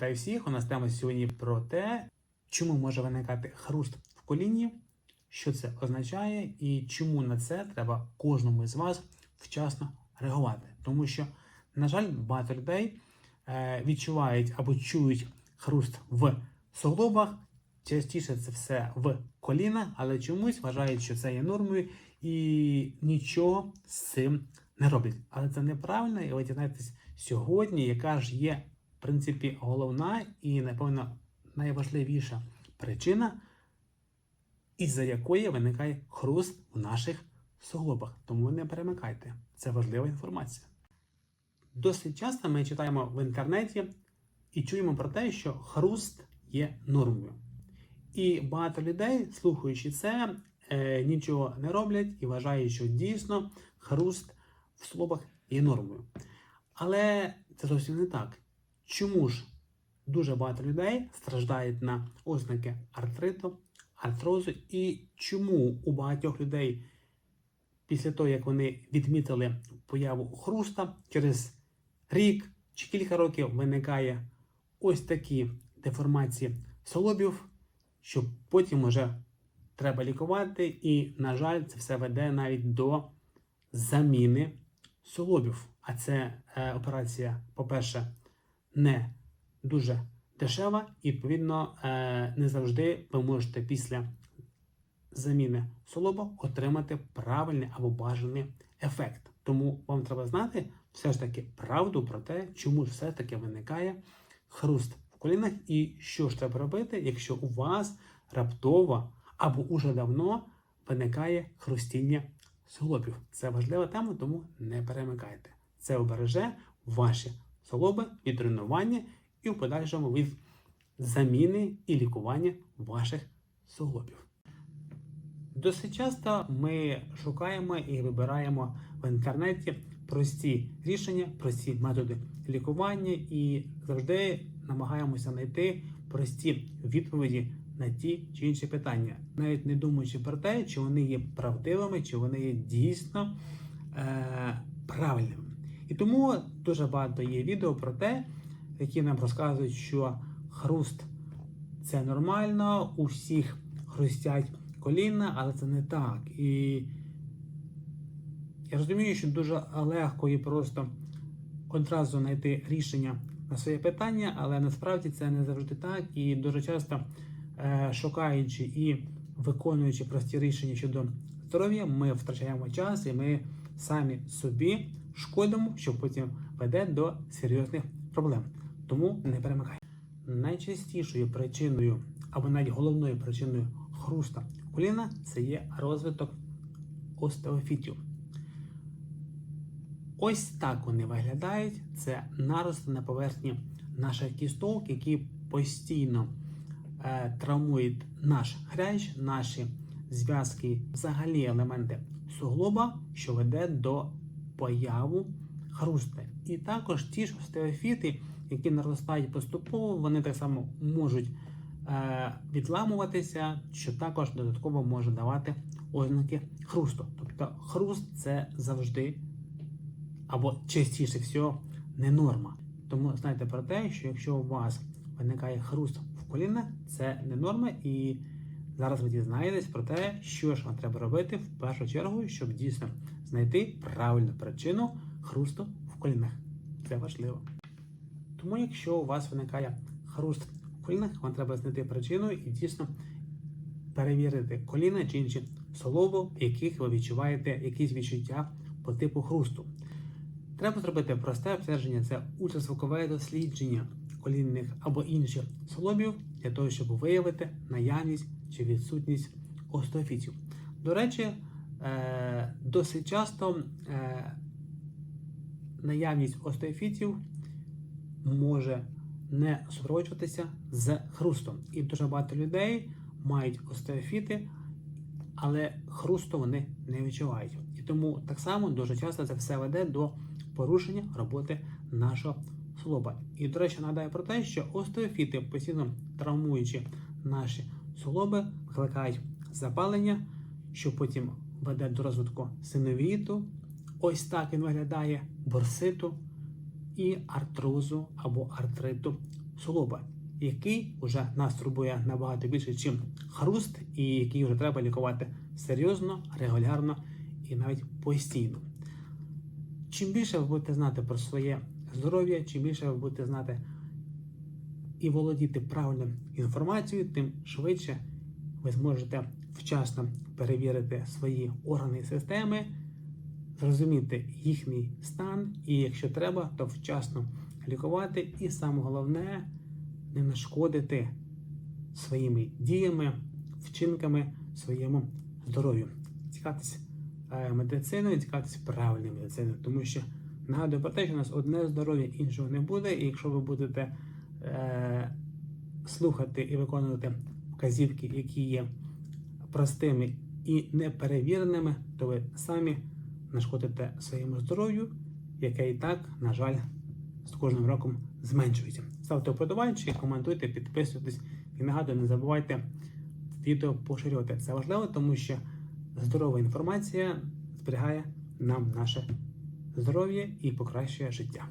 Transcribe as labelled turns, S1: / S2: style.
S1: Вітаю всіх! У нас тема сьогодні про те, чому може виникати хруст в коліні, що це означає, і чому на це треба кожному з вас вчасно реагувати. Тому що, на жаль, багато людей е, відчувають або чують хруст в суглобах. Частіше це все в колінах, але чомусь вважають, що це є нормою і нічого з цим не роблять. Але це неправильно, і ви дізнаєтесь сьогодні, яка ж є принципі головна і, напевно, найважливіша причина, із-за якої виникає хруст в наших суглобах. Тому не перемикайте. Це важлива інформація. Досить часто ми читаємо в інтернеті і чуємо про те, що хруст є нормою. І багато людей, слухаючи це, е, нічого не роблять і вважають, що дійсно хруст в суглобах є нормою. Але це зовсім не так. Чому ж дуже багато людей страждають на ознаки артриту, артрозу, і чому у багатьох людей після того, як вони відмітили появу хруста, через рік чи кілька років виникає ось такі деформації солобів, що потім вже треба лікувати, і, на жаль, це все веде навіть до заміни солобів. А це е, операція, по-перше, не дуже дешева, і, відповідно, е, не завжди ви можете після заміни солоба отримати правильний або бажаний ефект. Тому вам треба знати все ж таки правду про те, чому все ж таки виникає хруст в колінах, і що ж треба робити, якщо у вас раптово або уже давно виникає хрустіння суглобів. Це важлива тема, тому не перемикайте. Це обереже ваші солоби від руйнування і в подальшому від заміни і лікування ваших суглобів. Досить часто ми шукаємо і вибираємо в інтернеті прості рішення, прості методи лікування і завжди намагаємося знайти прості відповіді на ті чи інші питання, навіть не думаючи про те, чи вони є правдивими, чи вони є дійсно е- правильними. І тому дуже багато є відео про те, які нам розказують, що хруст це нормально, у всіх хрустять коліна, але це не так. І я розумію, що дуже легко і просто одразу знайти рішення на своє питання, але насправді це не завжди так. І дуже часто, е, шукаючи і виконуючи прості рішення щодо здоров'я, ми втрачаємо час і ми самі собі шкодимо, що потім веде до серйозних проблем. Тому не перемагай. Найчастішою причиною або навіть головною причиною хруста коліна це є розвиток остеофітів. Ось так вони виглядають. Це нарости на поверхні наших кісток, які постійно е, травмують наш хрящ, наші зв'язки, взагалі елементи суглоба, що веде до появу хрусти. І також ті ж остеофіти, які наростають поступово, вони так само можуть е, відламуватися, що також додатково може давати ознаки хрусту. Тобто хруст це завжди або частіше всього не норма. Тому знайте про те, що якщо у вас виникає хруст в колінах, це не норма, і зараз ви дізнаєтесь про те, що ж вам треба робити в першу чергу, щоб дійсно знайти правильну причину хрусту в колінах. Це важливо. Тому, якщо у вас виникає хруст в колінах, вам треба знайти причину і дійсно перевірити коліна чи інші солоби, в яких ви відчуваєте якісь відчуття по типу хрусту. Треба зробити просте обстеження це ультразвукове дослідження колінних або інших солобів для того, щоб виявити наявність чи відсутність остеофітів. До речі, досить часто е, наявність остеофітів може не супроводжуватися з хрустом. І дуже багато людей мають остеофіти, але хрусту вони не відчувають. І тому так само дуже часто це все веде до порушення роботи нашого суглоба. І, до речі, нагадаю про те, що остеофіти, постійно травмуючи наші суглоби, викликають запалення, що потім веде до розвитку синовіту. Ось так він виглядає борситу. і артрозу або артриту суглоба, який вже нас турбує набагато більше, ніж хруст, і який вже треба лікувати серйозно, регулярно і навіть постійно. Чим більше ви будете знати про своє здоров'я, чим більше ви будете знати і володіти правильною інформацією, тим швидше ви зможете вчасно перевірити свої органи і системи, зрозуміти їхній стан, і якщо треба, то вчасно лікувати. І саме головне не нашкодити своїми діями, вчинками своєму здоров'ю. Цікавитись е, медициною, цікавитись правильною медициною, тому що нагадую про те, що у нас одне здоров'я іншого не буде, і якщо ви будете е, слухати і виконувати вказівки, які є простими і неперевіреними, то ви самі нашкодите своєму здоров'ю, яке і так, на жаль, з кожним роком зменшується. Ставте вподобайки, коментуйте, підписуйтесь і нагадую, не забувайте відео поширювати. Це важливо, тому що здорова інформація зберігає нам наше здоров'я і покращує життя.